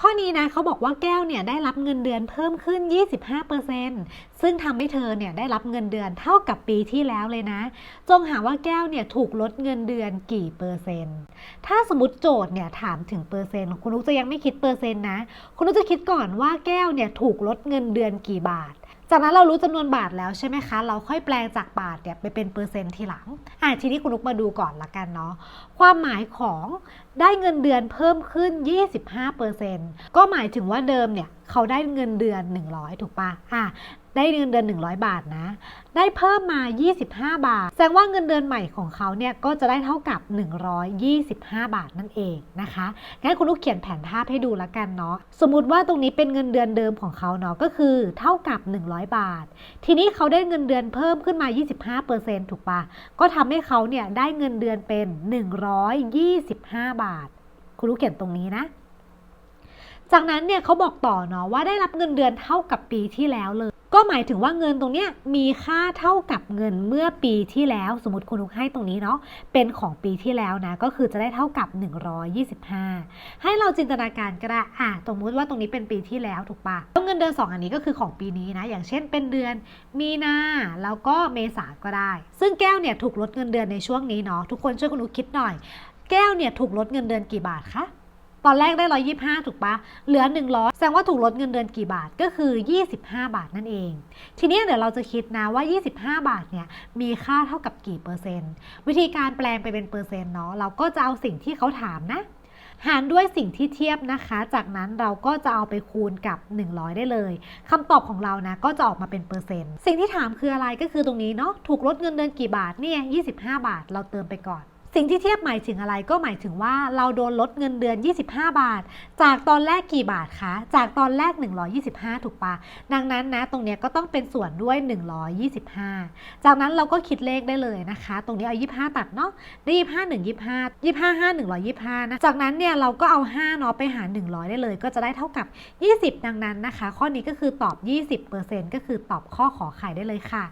ข้อนี้นะเขาบอกว่าแก้วเนี่ยได้รับเงินเดือนเพิ่มขึ้น 25%ซึ่งทำให้เธอเนี่ยได้รับเงินเดือนเท่ากับปีที่แล้วเลยนะ จงหาว่าแก้วเนี่ยถูกลดเงินเดือนกี่เปอร์เซ็นต์ ถ้าสมมติโจทย์เนี่ยถามถึงเปอร์เซ็นต์คุณนุกจะยังไม่คิดเปอร์เซ็นต์นะ คุณนุกจะคิดก่อนว่าแก้วเนี่ยถูกลดเงินเดือนกี่บาท จากนั้นเรารู้จำนวนบาทแล้วใช่ไหมคะ เราค่อยแปลงจากบาทเนี่ยไปเป็นเปอร์เซ็นต์ทีหลังอะทีนี้คุณนุกมาดูก่อนละกันเนาะ ความหมายของได้เงินเดือนเพิ่มขึ้น 25%ก็หมายถึงว่าเดิมเนี่ยเขาได้เงินเดือน 100 ถูกปะอะได้เงินเดือน 100 บาทนะ ได้เพิ่มมา 25 บาท แสดงว่าเงินเดือนใหม่ของเขาเนี่ยก็จะได้เท่ากับ 125 บาทนั่นเองนะคะ งั้นคุณลูกเขียนแผนภาพให้ดูแล้วกันเนาะ สมมุติว่าตรงนี้เป็นเงินเดือนเดิมของเขาเนาะก็คือเท่ากับ 100 บาท ทีนี้เขาได้เงินเดือนเพิ่มขึ้นมา 25%ถูกปะก็ทำให้เขาเนี่ยได้เงินเดือนเป็น 125 บาท คุณลูกเขียนตรงนี้นะ จากนั้นเนี่ยเขาบอกต่อเนาะว่าได้รับเงินเดือนเท่ากับปีที่แล้วเลย ก็หมายถึงว่าเงินตรงเนี้ยมีค่าเท่ากับเงินเมื่อปีที่แล้ว สมมติคุณนุกให้ตรงนี้เนาะเป็นของปีที่แล้วนะก็คือจะได้เท่ากับ 125 ให้เราจินตนาการก็ได้อะสมมติว่าตรงนี้เป็นปีที่แล้วถูกปะแล้วเงินเดือน2 อันนี้ก็คือของปีนี้นะอย่างเช่นเป็นเดือนมีนาแล้วก็เมษาก็ได้ ซึ่งแก้วเนี่ยถูกลดเงินเดือนในช่วงนี้เนาะทุกคนช่วยคุณนุกคิดหน่อย แก้วเนี่ยถูกลดเงินเดือนกี่บาทคะ ตอนแรกได้ 125 ถูกปะเหลือ 100 แสดงว่าถูกลดเงินเดือนกี่บาทก็คือ 25 บาทนั่นเอง ทีนี้เดี๋ยวเราจะคิดนะว่า 25 บาทเนี่ยมีค่าเท่ากับกี่เปอร์เซ็นต์ วิธีการแปลงไปเป็นเปอร์เซ็นต์เนาะเราก็จะเอาสิ่งที่เขาถามนะหารด้วยสิ่งที่เทียบนะคะ จากนั้นเราก็จะเอาไปคูณกับ 100 ได้เลยคำตอบของเรานะก็จะออกมาเป็นเปอร์เซ็นต์ สิ่งที่ถามคืออะไรก็คือตรงนี้เนาะ ถูกลดเงินเดือนกี่บาทเนี่ย25 บาท เราเติมไปก่อน สิ่งที่เทียบหมายถึงอะไรก็หมายถึงว่าเราโดนลดเงินเดือน 25 บาท จากตอนแรกกี่บาทคะ จากตอนแรก 125 ถูกปะดังนั้นนะตรงเนี้ยก็ต้องเป็นส่วนด้วย 125 จากนั้นเราก็คิดเลขได้เลยนะคะ ตรงนี้เอา 25 ตัดเนาะได้25 1 25 25 5 125นะจากนั้นเนี่ยเราก็เอา5เนาะไปหาร 100 ได้เลย ก็จะได้เท่ากับ 20 ดังนั้นนะคะ ข้อนี้ก็คือตอบ 20%ก็คือตอบข้อขอไข่ได้เลยค่ะ